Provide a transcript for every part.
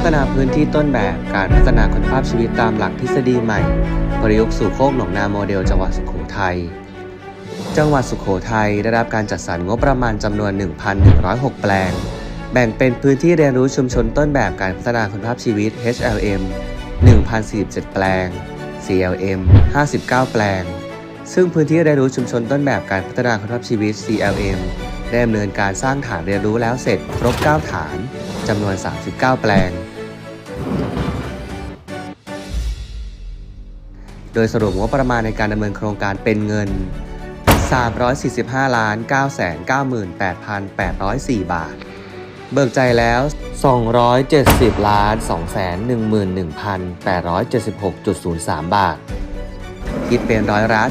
พัฒนาพื้นที่ต้นแบบการพัฒนาคุณภาพชีวิตตามหลักทฤษฎีใหม่ ประยุกต์สู่โคกหนองนาโมเดลจังหวัดสุโขทัย จังหวัดสุโขทัยได้รับการจัดสรรงบประมาณจำนวน 1,106 แปลง แบ่งเป็นพื้นที่เรียนรู้ชุมชนต้นแบบการพัฒนาคุณภาพชีวิต HLM 1,047 แปลง CLM 59 แปลง ซึ่งพื้นที่เรียนรู้ชุมชนต้นแบบการพัฒนาคุณภาพชีวิต CLM ได้ดำเนินการสร้างฐานเรียนรู้แล้วเสร็จครบ 9 ฐานจำนวน 39 แปลง โดยสรุปงบประมาณในการดำเนินโครงการเป็นเงิน 345ล้าน995,804 บาท เบิกใจแล้ว 270ล้าน211,876.03 บาท คิดเป็นร้อยละ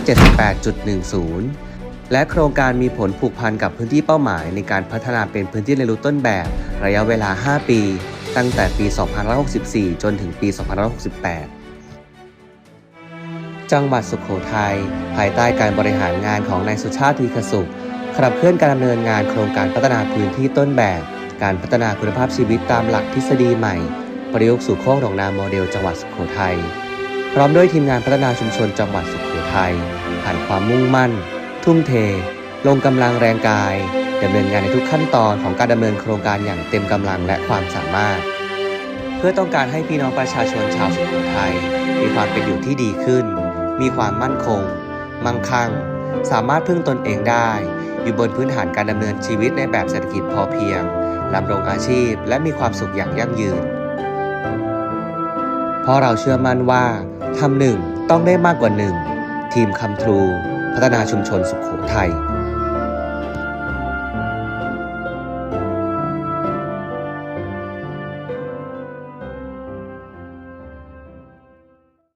78.10 และโครงการมีผลผูกพันกับพื้นที่เป้าหมาย ในการพัฒนาเป็นพื้นที่เรียนรู้ต้นแบบ ระยะเวลา 5 ปี ตั้งแต่ปี 2564 จนถึงปี 2568 จังหวัดสุขโขทัยภายใต้การบริหารงานของนายสุชาติทีขสุขขับเคลื่อนการดำเนินงานโครงการพัฒนาพื้นที่ต้นแบบ การพัฒนาคุณภาพชีวิตตามหลักทฤษฎีใหม่ ประยุกต์สู่โคกหนองนาโมเดลจังหวัดสุขโขทัยพร้อมด้วยทีมงานพัฒนาชุมชนจังหวัดสุขโขทัยผ่านความมุ่งมั่น ทุ่มเท ลงกำลังแรงกายดำเนินงานในทุกขั้นตอนของการดำเนินโครงการอย่างเต็มกำลังและความสามารถ เพื่อต้องการให้พี่น้องประชาชนชาวสุโขทัยมีความเป็นอยู่ที่ดีขึ้น มีความมั่นคง มั่งคั่ง สามารถพึ่งตนเองได้ อยู่บนพื้นฐานการดำเนินชีวิตในแบบเศรษฐกิจพอเพียงดำรงอาชีพ และมีความสุขอย่างยั่งยืน เพราะเราเชื่อมั่นว่าทำหนึ่งต้องได้มากกว่าหนึ่งทีมคำทรู พัฒนาชุมชนสุขโขทัย